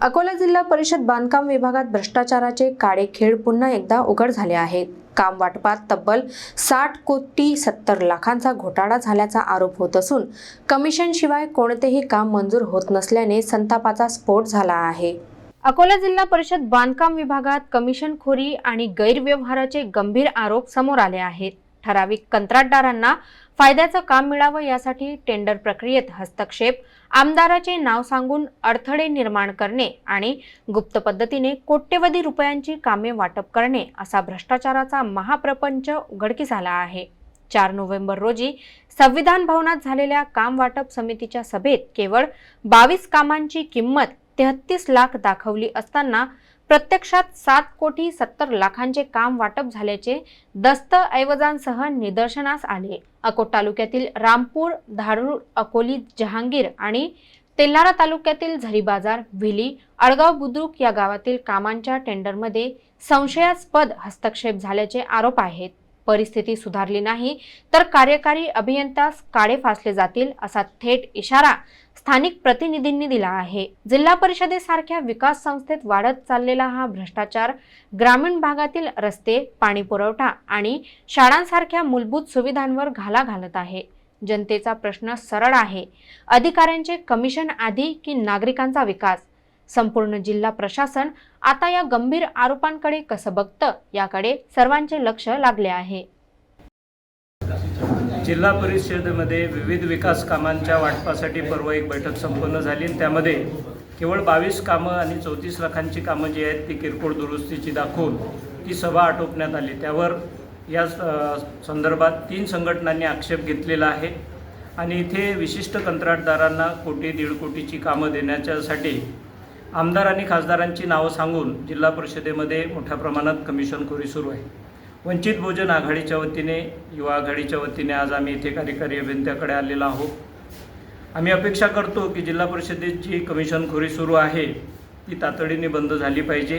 अकोला जिल्हा परिषद बांधकाम विभागात भ्रष्टाचाराचे काळे खेळ पुन्हा एकदा उघड झाले आहेत. काम वाटपात तब्बल साठ कोटी सत्तर लाखांचा घोटाळा झाल्याचा आरोप होत असून कमिशनशिवाय कोणतेही काम मंजूर होत नसल्याने संतापाचा स्फोट झाला आहे. अकोला जिल्हा परिषद बांधकाम विभागात कमिशनखोरी आणि गैरव्यवहाराचे गंभीर आरोप समोर आले आहेत. ठराविक कंत्राटदारांना फायद्याचं काम मिळावं यासाठी टेंडर प्रक्रियेत हस्तक्षेप आमदाराचे नाव सांगून अडथळे निर्माण करणे आणि गुप्त पद्धतीने कोट्यवधी रुपयांची कामे वाटप करणे असा भ्रष्टाचाराचा महाप्रपंच उघडकीस आला आहे. चार नोव्हेंबर रोजी संविधान भवनात झालेल्या काम वाटप समितीच्या सभेत केवळ बावीस कामांची किंमत तेहत्तीस लाख दाखवली असताना प्रत्यक्षात सात कोटी सत्तर लाखांचे काम वाटप झाल्याचे दस्तऐवजांसह निदर्शनास आले. अकोट तालुक्यातील रामपूर धारूर अकोली जहांगीर आणि तेल्हारा तालुक्यातील झरी बाजार व्हिली अडगाव बुद्रुक या गावातील कामांच्या टेंडरमध्ये संशयास्पद हस्तक्षेप झाल्याचे आरोप आहेत. परिस्थिती सुधारली नाही तर कार्यकारी अभियंतास काळे फासले जातील असा थेट इशारा स्थानिक प्रतिनिधींनी दिला आहे. जिल्हा परिषदेसारख्या विकास संस्थेत वाढत चाललेला हा भ्रष्टाचार ग्रामीण भागातील रस्ते पाणी पुरवठा आणि शाळांसारख्या मूलभूत सुविधांवर घाला घालत आहे. जनतेचा प्रश्न सरळ आहे. अधिकाऱ्यांचे कमिशन आधी की नागरिकांचा विकास? संपूर्ण जिल्हा प्रशासन आता या गंभीर आरोपांकडे कसं बघतं याकडे सर्वांचे लक्ष लागले आहे. जिल्हा परिषदेमध्ये विविध विकास कामांच्या वाटपासाठी परवा एक बैठक संपन्न झाली आणि त्यामध्ये केवळ बावीस कामं आणि चौतीस लाखांची कामं जी आहेत ती किरकोळ दुरुस्तीची दाखवून ती सभा आटोपण्यात आली. त्यावर या स- संदर्भात तीन संघटनांनी आक्षेप घेतलेला आहे आणि इथे विशिष्ट कंत्राटदारांना कोटी दीड कोटीची कामं देण्याच्यासाठी आमदार आणि खासदारांची नावं सांगून जिल्हा परिषदेमध्ये मोठ्या प्रमाणात कमिशनखोरी सुरू आहे. वंचित बहुजन आघाडीच्या वतीने युवा आघाडीच्या वतीने आज आम्ही इथे कार्यकारी अभियंत्याकडे आलेलो आहोत. आम्ही अपेक्षा करतो की जिल्हा परिषदेची कमिशनखोरी सुरू आहे ती तातडीने बंद झाली पाहिजे.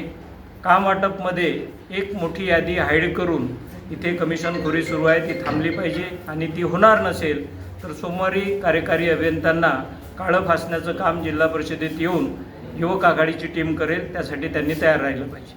काम वाटपमध्ये एक मोठी यादी हाईड करून इथे कमिशनखोरी सुरू आहे ती थांबली पाहिजे. आणि ती होणार नसेल तर सोमवारी कार्यकारी अभियंत्यांना काळं फासण्याचं काम जिल्हा परिषदेत येऊन युवक आघाडीची टीम करेल त्यासाठी त्यांनी तयार राहिलं पाहिजे.